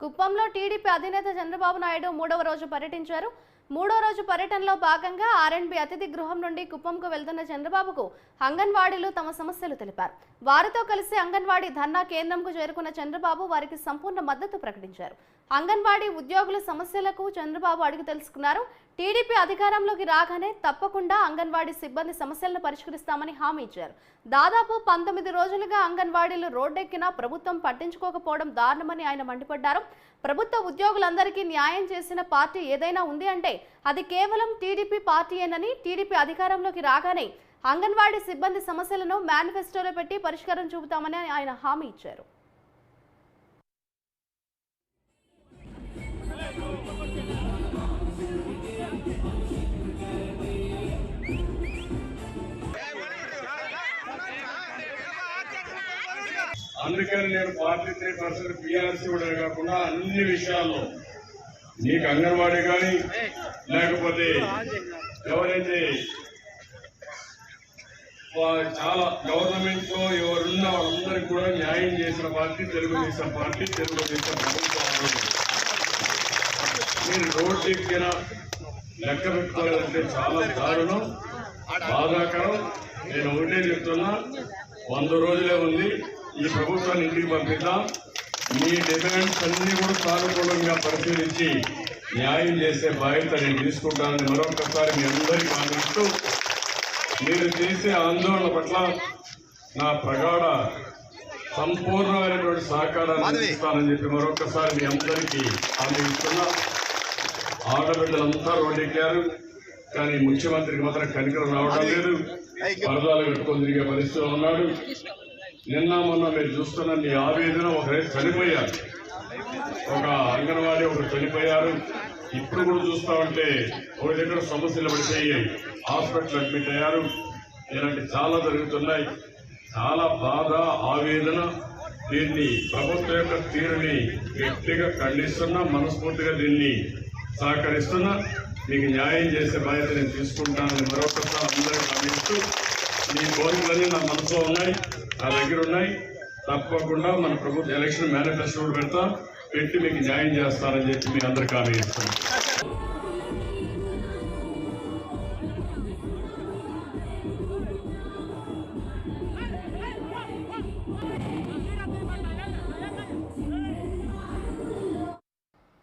కుప్పంలో టీడీపీ అధినేత చంద్రబాబు నాయుడు మూడవ రోజు పర్యటించారు. మూడో రోజు పర్యటనలో భాగంగా ఆర్ఎండ్బి అతిథి గృహం నుండి కుప్పంకు వెళ్తున్న చంద్రబాబుకు అంగన్వాడీలు తమ సమస్యలు తెలిపారు. వారితో కలిసి అంగన్వాడీ ధర్నా కేంద్రంకు చేరుకున్న చంద్రబాబు వారికి సంపూర్ణ మద్దతు ప్రకటించారు. అంగన్వాడీ ఉద్యోగుల సమస్యలకు చంద్రబాబు అడిగి తెలుసుకున్నారు. టీడీపీ అధికారంలోకి రాగానే తప్పకుండా అంగన్వాడీ సిబ్బంది సమస్యలను పరిష్కరిస్తామని హామీ ఇచ్చారు. దాదాపు పంతొమ్మిది రోజులుగా అంగన్వాడీలు రోడ్డెక్కినా ప్రభుత్వం పట్టించుకోకపోవడం దారుణమని ఆయన మండిపడ్డారు. ప్రభుత్వ ఉద్యోగులందరికీ న్యాయం చేసిన పార్టీ ఏదైనా ఉంది అంటే అది కేవలం టీడీపీ పార్టీయేనని టీడీపీ అధికారంలోకి రాగానే అంగన్వాడీ సిబ్బంది సమస్యలను మేనిఫెస్టోలో పెట్టి పరిష్కారం చూపుతామని ఆయన హామీ ఇచ్చారు. అందుకని నేను ఫార్టీ త్రీ పర్సెంట్ పిఆర్సీ కూడా కాకుండా అన్ని విషయాల్లో నీకు అంగన్వాడీ కానీ లేకపోతే ఎవరైతే చాలా గవర్నమెంట్లో ఎవరున్న వాళ్ళందరికీ కూడా న్యాయం చేసిన పార్టీ తెలుగుదేశం పార్టీ తెలుగుదేశం ప్రభుత్వం. మీరు రోడ్డు ఎక్కిన లెక్క పెట్టుకోవాలంటే చాలా దారుణం బాధాకరం. నేను ఒకటే చెప్తున్నా వంద రోజులే ఉంది. ఈ ప్రభుత్వాన్ని ఇంటికి పంపిద్దాం. మీ డిమాండ్స్ అన్ని కూడా సానుకూలంగా పరిశీలించి న్యాయం చేసే బాధ్యత నేను తీసుకుంటానని మరొకసారి మీ అందరికీ ఆనందిస్తూ మీరు చేసే ఆందోళన పట్ల నా ప్రగాఢ సంపూర్ణమైనటువంటి సహకారాన్ని అందిస్తానని చెప్పి మరొకసారి మీ అందరికీ హామీ ఇస్తున్నా. ఆడబిడ్డలంతా రోడ్డెక్కారు కానీ ముఖ్యమంత్రికి మాత్రం కనికరం రావడం లేదు. పరదాలు కట్టుకొని తిరిగే పరిస్థితిలో ఉన్నాడు. నిన్న మొన్న మీరు చూస్తున్న మీ ఆవేదన ఒకరైతే చనిపోయారు. ఒక అంగన్వాడీ ఒకరు చనిపోయారు. ఇప్పుడు కూడా చూస్తా ఉంటే ఒక దగ్గర సమస్యలు పడిపోయి హాస్పిటల్ అడ్మిట్ అయ్యారు. ఇలాంటి చాలా జరుగుతున్నాయి. చాలా బాధ ఆవేదన. దీన్ని ప్రభుత్వం యొక్క తీరుని గట్టిగా ఖండిస్తున్నా మనస్ఫూర్తిగా దీన్ని సహకరిస్తున్నా. మీకు న్యాయం చేసే బాధ్యత నేను తీసుకుంటానని మరొకసారి అందరూ గమనిస్తూ మీ కోరికలన్నీ నా మనసులో ఉన్నాయి నా దగ్గర ఉన్నాయి. తప్పకుండా మన ప్రభుత్వ ఎలక్షన్ మేనిఫెస్టో కూడా పెడతాం పెట్టి మీకు న్యాయం చేస్తానని చెప్పి మీ అందరికీ హామీ ఇస్తాను.